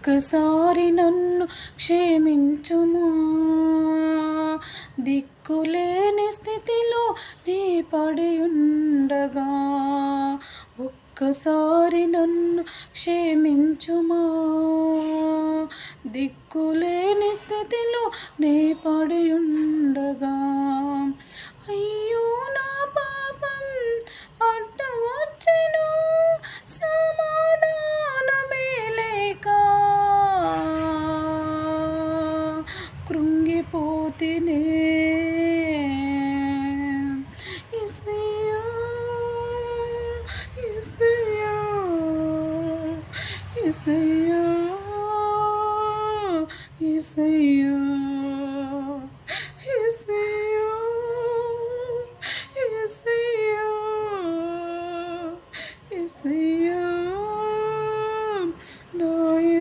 ఒక్కసారి నన్ను క్షమించుము? దిక్కులేని స్థితిలో నీ పడి ఉండగా ఒక్కసారి నన్ను క్షమించుమా? దిక్కులేని స్థితిలో నీ పడి ఉండగా పోతినే ఇసయ్యో ఇసయ్యో ఇసయ్యో ఇసయ్యో ఇసయ్యో